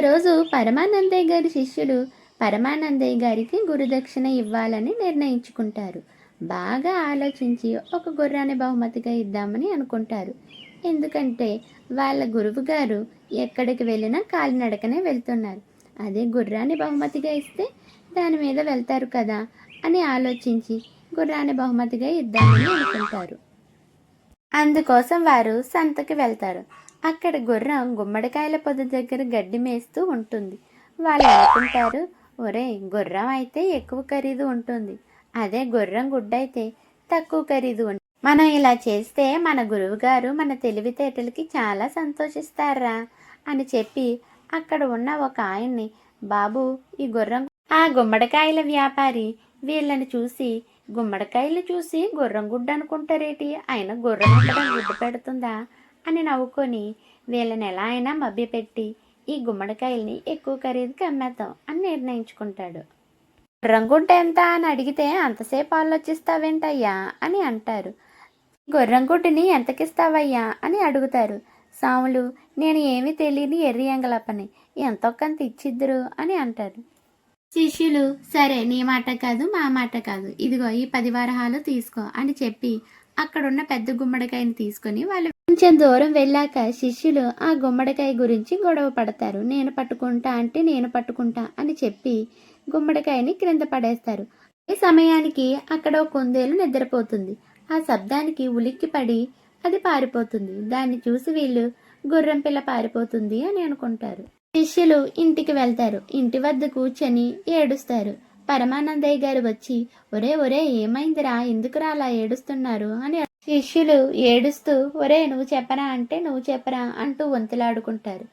రోజు పరమానందయ్య గారి శిష్యులు పరమానందయ్య గారికి గురుదక్షిణ ఇవ్వాలని నిర్ణయించుకుంటారు. బాగా ఆలోచించి ఒక గుర్రాన్ని బహుమతిగా ఇద్దామని అనుకుంటారు. ఎందుకంటే వాళ్ళ గురువు గారు ఎక్కడికి వెళ్ళినా కాలినడకనే వెళ్తున్నారు. అదే గుర్రాన్ని బహుమతిగా ఇస్తే దాని మీద వెళ్తారు కదా అని ఆలోచించి గుర్రాన్ని బహుమతిగా ఇద్దామని అనుకుంటారు. అందుకోసం వారు సంతకి వెళ్తారు. అక్కడ గుర్రం గుమ్మడికాయల పొద దగ్గర గడ్డి మేస్తూ ఉంటుంది. వాళ్ళు అనుకుంటారు ఒరే గుర్రం అయితే ఎక్కువ ఖరీదు ఉంటుంది. అదే గుర్రం గుడ్డ అయితే తక్కువ ఖరీదు ఉంటుంది మనం ఇలా చేస్తే మన గురువుగారు మన తెలివితేటలకి చాలా సంతోషిస్తారా అని చెప్పి అక్కడ ఉన్న ఒక ఆయన్ని బాబు ఈ గుర్రం ఆ గుమ్మడికాయల వ్యాపారి వీళ్ళని చూసి గుమ్మడికాయలు చూసి గుర్రం గుడ్డ అనుకుంటారేటి? ఆయన గుర్రం గుడ్డ గుడ్డు పెడుతుందా? అని నవ్వుకొని వీళ్ళని ఎలా అయినా మభ్యపెట్టి ఈ గుమ్మడికాయల్ని ఎక్కువ ఖరీదుకి అమ్మేద్దాం అని నిర్ణయించుకుంటాడు. గుర్రం గుడ్డ ఎంత? అని అడిగితే అంతసేపు ఆలోచిస్తావేంటయ్యా? అని అంటారు. గుర్రం గుడ్డుని ఎంతకిస్తావయ్యా? అని అడుగుతారు. సాములు నేను ఏమీ తెలియని ఎర్రి ఎంగలప్పని. ఎంతొక్కంత ఇచ్చిద్దురు? అని అంటారు. శిష్యులు సరే నీ మాట కాదు మా మాట కాదు. ఇదిగో ఈ పది వారహాలు తీసుకో అని చెప్పి అక్కడున్న పెద్ద గుమ్మడికాయని తీసుకొని వాళ్ళు కొంచెం దూరం వెళ్ళాక శిష్యులు ఆ గుమ్మడికాయ గురించి గొడవ పడతారు. నేను పట్టుకుంటా అంటే నేను పట్టుకుంటా అని చెప్పి గుమ్మడికాయని క్రింద పడేస్తారు. ఈ సమయానికి అక్కడ ఒక కుందేలు నిద్రపోతుంది. ఆ శబ్దానికి ఉలిక్కి పడి అది పారిపోతుంది. దాన్ని చూసి వీళ్ళు గుర్రం పిల్ల పారిపోతుంది అని అనుకుంటారు. శిష్యులు ఇంటికి వెళ్తారు. ఇంటి వద్ద కూర్చొని ఏడుస్తారు. పరమానందయ్య గారు వచ్చి ఒరే ఒరే ఏమైందిరా? ఎందుకురా అలా ఏడుస్తున్నారు? అని శిష్యులు ఏడుస్తూ ఒరే నువ్వు చెప్పరా అంటే నువ్వు చెప్పరా అంటూ వంతులాడుకుంటారు.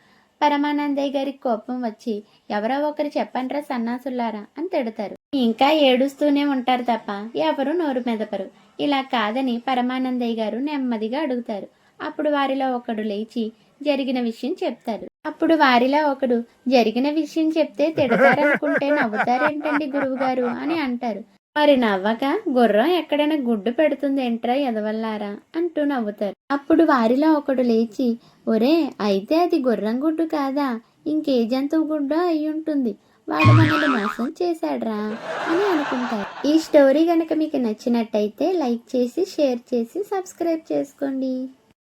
పరమానందయ్య గారికి కోపం వచ్చి ఎవరో ఒకరు చెప్పండ్రా సన్నాసులారా అని తిడతారు. ఇంకా ఏడుస్తూనే ఉంటారు తప్ప ఎవరు నోరు మెదపరు. ఇలా కాదని పరమానందయ్య గారు నెమ్మదిగా అడుగుతారు. అప్పుడు వారిలో ఒకడు లేచి జరిగిన విషయం చెప్తారు. అప్పుడు వారిలో ఒకడు జరిగిన విషయం చెప్తే తిడతారనుకుంటే నవ్వుతారేంటండి గురువు గారు అని అంటారు. మరి నవ్వక? గుర్రం ఎక్కడైనా గుడ్డు పెడుతుంది ఏంట్రా ఎదవల్లారా అంటూ నవ్వుతారు. అప్పుడు వారిలో ఒకడు లేచి ఒరే అయితే అది గుర్రం గుడ్డు కాదా? ఇంకే జంతువు గుడ్డో అయి ఉంటుంది వాడు మనల్ని మోసం చేశాడ్రా? అని అనుకుంటారు. ఈ స్టోరీ కనుక మీకు నచ్చినట్టయితే లైక్ చేసి షేర్ చేసి సబ్స్క్రైబ్ చేసుకోండి.